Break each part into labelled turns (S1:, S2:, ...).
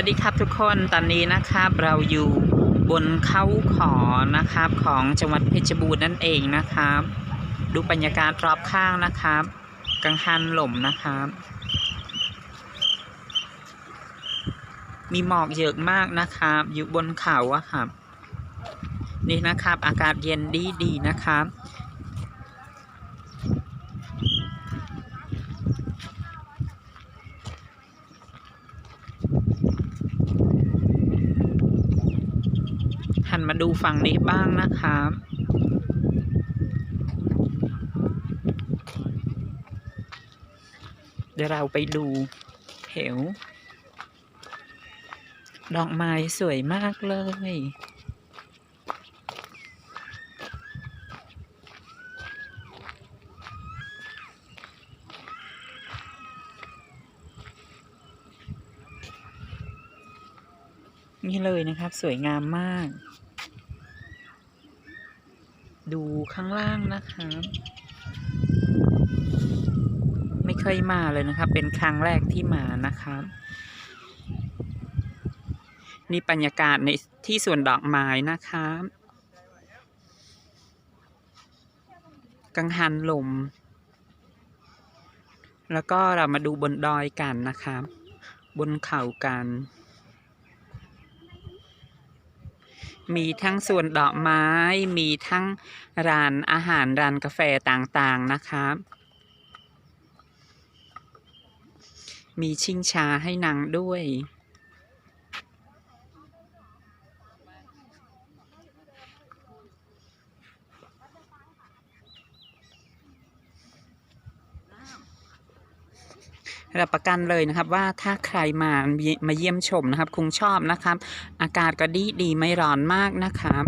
S1: วัสดีครับทุกคนตอนนี้นะครับเราอยู่บนเขาขอนะครับของจังหวัดเพชรบูรณ์นั่นเองนะครับ ดูบรรยากาศรอบข้างนะครับ กังหันหล่มนะครับ มีหมอกเยอะมากนะครับ อยู่บนเขาอะครับ นี่นะครับ อากาศเย็นดีดีๆนะครับ หันมาดูฝั่งนี้บ้างนะครับเดี๋ยวเราไปดูเหวดอกไม้สวยมากเลย นี่เลยนะครับ สวยงามมาก ดูข้างล่างนะครับไม่เคยมาเลยนะครับเป็นครั้งแรกที่มานะครับนี่บรรยากาศในที่สวนดอกไม้นะครับกังหันลม แล้วก็เรามาดูบนดอยกันนะครับบนเขากัน มีทั้งสวนดอกไม้ มีทั้งร้านอาหารร้านกาแฟต่างๆนะคะมีชิงชาให้นางด้วย รับประกันเลยนะครับว่าถ้าใครมามาเยี่ยมชมนะครับคงชอบนะครับ อากาศก็ดีดีไม่ร้อนมากนะครับ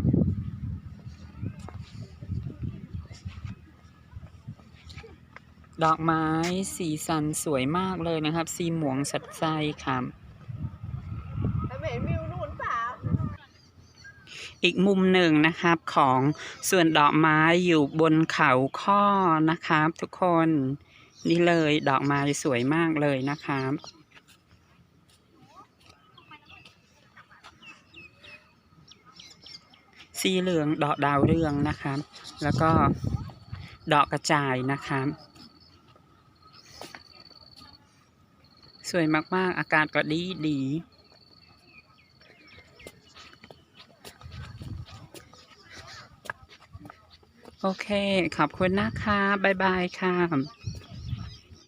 S1: ดอกไม้สีสันสวยมากเลยนะครับ สีหมวงสัดใจครับ
S2: ไปเห็นวิวนู่นเปล่า
S1: อีกมุมหนึ่งนะครับของส่วนดอกไม้อยู่บนเขาข้อนะครับทุกคน นี่เลยดอกไม้สวยมากเลยนะครับสีเหลืองดอกดาวเรืองนะครับแล้วก็ดอกกระจายนะครับสวยมาก ๆ อากาศก็ดีดี โอเค ขอบคุณนะคะ บ๊ายบายค่ะ